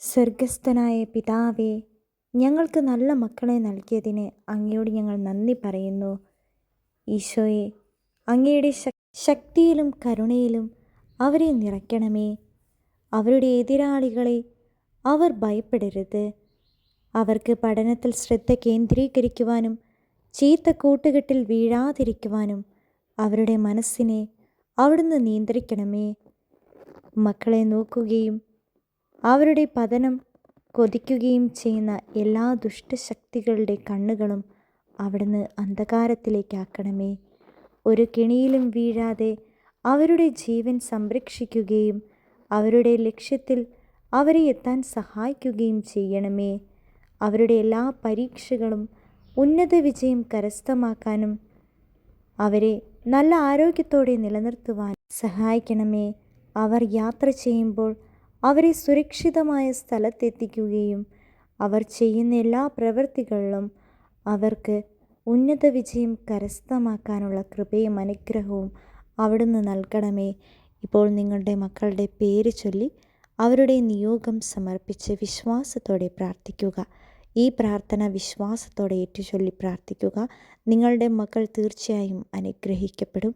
സ്വർഗസ്ഥനായ പിതാവേ ഞങ്ങൾക്ക് നല്ല മക്കളെ നൽകിയതിന് അങ്ങയോട് ഞങ്ങൾ നന്ദി പറയുന്നു. ഈശോയെ അങ്ങയുടെ ശക്തിയിലും കരുണയിലും അവരെ നിറയ്ക്കണമേ. അവരുടെ എതിരാളികളെ അവർ ഭയപ്പെടരുത്. അവർക്ക് പഠനത്തിൽ ശ്രദ്ധ കേന്ദ്രീകരിക്കുവാനും ചീത്ത കൂട്ടുകെട്ടിൽ വീഴാതിരിക്കുവാനും അവരുടെ മനസ്സിനെ അവിടുന്ന് നിയന്ത്രിക്കണമേ. മക്കളെ നോക്കുകയും അവരുടെ പതനം കൊതിക്കുകയും ചെയ്യുന്ന എല്ലാ ദുഷ്ടശക്തികളുടെ കണ്ണുകളും അവിടുന്ന് അന്ധകാരത്തിലേക്കാക്കണമേ. ഒരു കിണിയിലും വീഴാതെ അവരുടെ ജീവൻ സംരക്ഷിക്കുകയും അവരുടെ ലക്ഷ്യത്തിൽ അവരെ എത്താൻ സഹായിക്കുകയും ചെയ്യണമേ. അവരുടെ എല്ലാ പരീക്ഷകളും ഉന്നത വിജയം കരസ്ഥമാക്കാനും അവരെ നല്ല ആരോഗ്യത്തോടെ നിലനിർത്തുവാൻ സഹായിക്കണമേ. അവർ യാത്ര ചെയ്യുമ്പോൾ അവരെ സുരക്ഷിതമായ സ്ഥലത്തെത്തിക്കുകയും അവർ ചെയ്യുന്ന എല്ലാ പ്രവൃത്തികളിലും അവർക്ക് ഉന്നത വിജയം കരസ്ഥമാക്കാനുള്ള കൃപയും അനുഗ്രഹവും അവിടുന്ന് നൽകണമേ. ഇപ്പോൾ നിങ്ങളുടെ മക്കളുടെ പേര് ചൊല്ലി അവരുടെ നിയോഗം സമർപ്പിച്ച് വിശ്വാസത്തോടെ പ്രാർത്ഥിക്കുക. ഈ പ്രാർത്ഥന വിശ്വാസത്തോടെ ഏറ്റുചൊല്ലി പ്രാർത്ഥിക്കുക. നിങ്ങളുടെ മക്കൾ തീർച്ചയായും അനുഗ്രഹിക്കപ്പെടും.